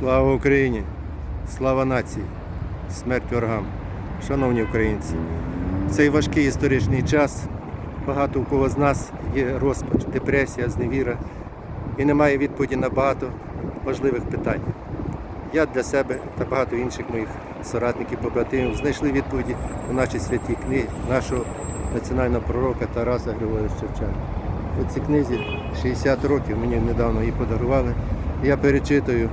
Слава Україні! Слава нації! Смерть ворогам! Шановні українці! В цей важкий історичний час багато у кого з нас є розпач, депресія, зневіра і немає відповіді на багато важливих питань. Я для себе та багато інших моїх соратників, побратимів знайшли відповіді у нашій святій книгі нашого національного пророка Тараса Григоровича Шевченка. У цій книзі 60 років, мені недавно її подарували. Я перечитую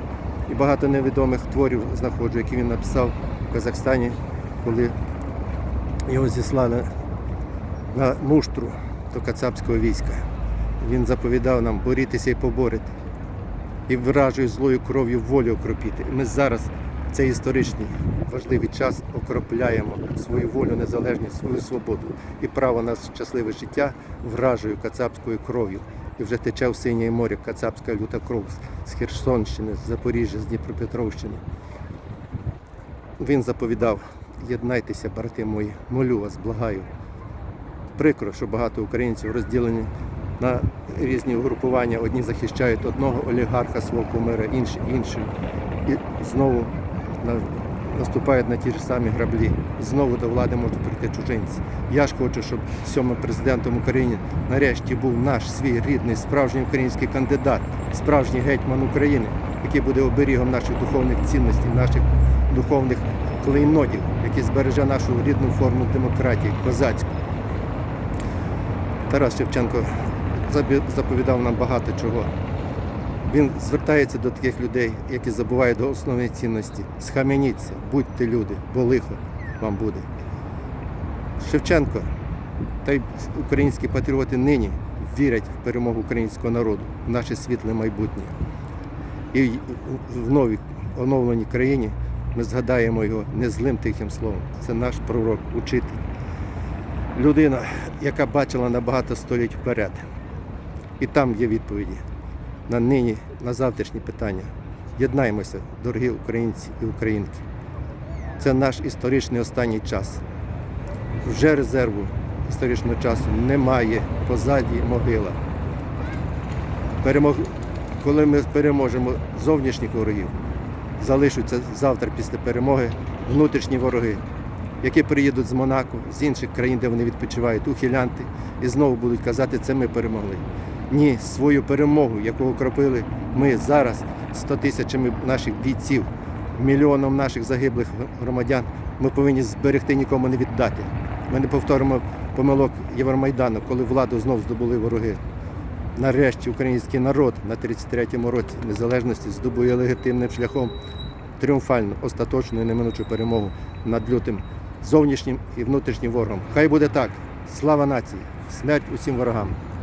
і багато невідомих творів знаходжу, які він написав в Казахстані, коли його зіслали на муштру до кацапського війська. Він заповідав нам борітися і поборити, і вражою злою кров'ю волю окропіти. Ми зараз в цей історичний важливий час окропляємо свою волю, незалежність, свою свободу і право на щасливе життя вражою кацапською кров'ю. І вже тече в синє море кацапська люта кров з Херсонщини, з Запоріжжя, з Дніпропетровщини. Він заповідав, єднайтеся, брати мої, молю вас, благаю. Прикро, що багато українців розділені на різні угрупування. Одні захищають одного олігарха свого кумира, інші іншого. І знову на- наступають на ті ж самі граблі. Знову до влади можуть прийти чужинці. Я ж хочу, щоб сьомим президентом України нарешті був наш свій рідний, справжній український кандидат, справжній гетьман України, який буде оберігом наших духовних цінностей, наших духовних клейнотів, який збереже нашу рідну форму демократії, козацьку. Тарас Шевченко заповідав нам багато чого. Він звертається до таких людей, які забувають до основної цінності. Схаменіться, будьте люди, бо лихо вам буде. Шевченко та й українські патріоти нині вірять в перемогу українського народу, в наше світле майбутнє. І в новій оновленій країні ми згадаємо його не злим тихим словом. Це наш пророк, учитель. Людина, яка бачила на багато століть вперед. І там є відповіді на нині, на завтрашні питання. Єднаймося, дорогі українці і українки. Це наш історичний останній час. Вже резерву історичного часу немає, позаді могила. Перемог... Коли ми переможемо зовнішніх ворогів, залишаться завтра після перемоги внутрішні вороги, які приїдуть з Монако, з інших країн, де вони відпочивають, ухилянти, і знову будуть казати, це ми перемогли. Ні, свою перемогу, яку окропили ми зараз 100 тисячами наших бійців, мільйоном наших загиблих громадян, ми повинні зберегти нікому не віддати. Ми не повторимо помилок Євромайдану, коли владу знов здобули вороги. Нарешті український народ на 33-му році незалежності здобує легітимним шляхом тріумфальну, остаточну і неминучу перемогу над лютим зовнішнім і внутрішнім ворогом. Хай буде так. Слава нації! Смерть усім ворогам!